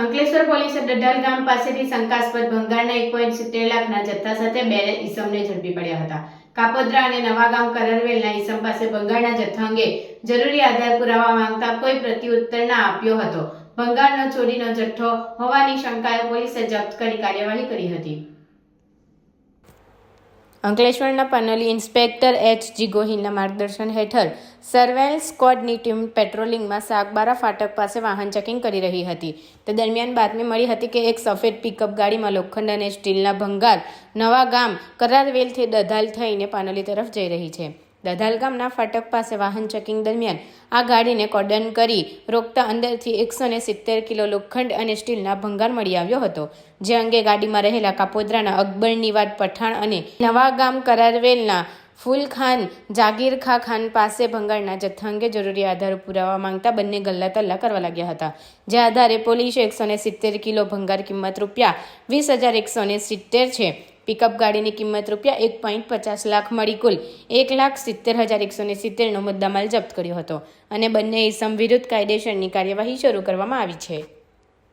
અંકલેશ્વર પોલીસે ડડાલ ગામ પાસેથી શંકાસ્પદ ભંગારના એક પોઈન્ટ સિત્તેર લાખના જથ્થા સાથે બે ઈસમને ઝડપી પડ્યા હતા. કાપોદ્રા અને નવાગામ કરરવેલના ઈસમ પાસે ભંગારના જથ્થા અંગે જરૂરી આધાર પુરાવા માંગતા કોઈ પ્રત્યુત્તર ના આપ્યો હતો. ભંગારનો ચોરીનો જથ્થો હોવાની શંકાએ પોલીસે જપ્ત કરી કાર્યવાહી કરી હતી. અંકલેશ્વરના પનોલી ઇન્સ્પેક્ટર એચ જી ગોહિલના માર્ગદર્શન હેઠળ સર્વેલ સ્કોડની ટીમ પેટ્રોલિંગમાં સાગબારા ફાટક પાસે વાહન ચેકિંગ કરી રહી હતી. તે દરમિયાન બાતમી મળી હતી કે એક સફેદ પિકઅપ ગાડીમાં લોખંડ અને સ્ટીલના ભંગાર નવા ગામ કરારવેલથી દધાલ થઈને પાનોલી તરફ જઈ રહી છે. દધાલ ગામના ફાટક પાસે વાહન ચેકિંગ દરમિયાન આ ગાડીને કોર્ડન કરી રોકતા અંદરથી એકસો સિત્તેર કિલો લોખંડ અને સ્ટીલના ભંગાર મળી આવ્યો હતો. જે અંગે ગાડીમાં રહેલા કાપોદ્રાના અકબરની વાત પઠાણ અને નવા ગામ કરારવેલના ફૂલખાન જાગીર ખા ખાન પાસે ભંગારના જથ્થા અંગે જરૂરી આધાર પુરાવા માંગતા બંને ગલ્લા તલ્લા કરવા લાગ્યા હતા. જે આધારે પોલીસે એકસો સિત્તેર કિલો ભંગાર કિંમત રૂપિયા વીસ હજાર એકસો સિત્તેર છે પિકઅપ ગાડીની કિંમત રૂપિયા એક પોઈન્ટ પચાસ લાખ મળી કુલ. એક લાખ સિત્તેર હજાર એકસો ને સિત્તેરનો મુદ્દામાલ જપ્ત કર્યો હતો. અને બંને ઇસમ વિરુદ્ધ કાયદેસરની કાર્યવાહી શરૂ કરવામાં આવી છે.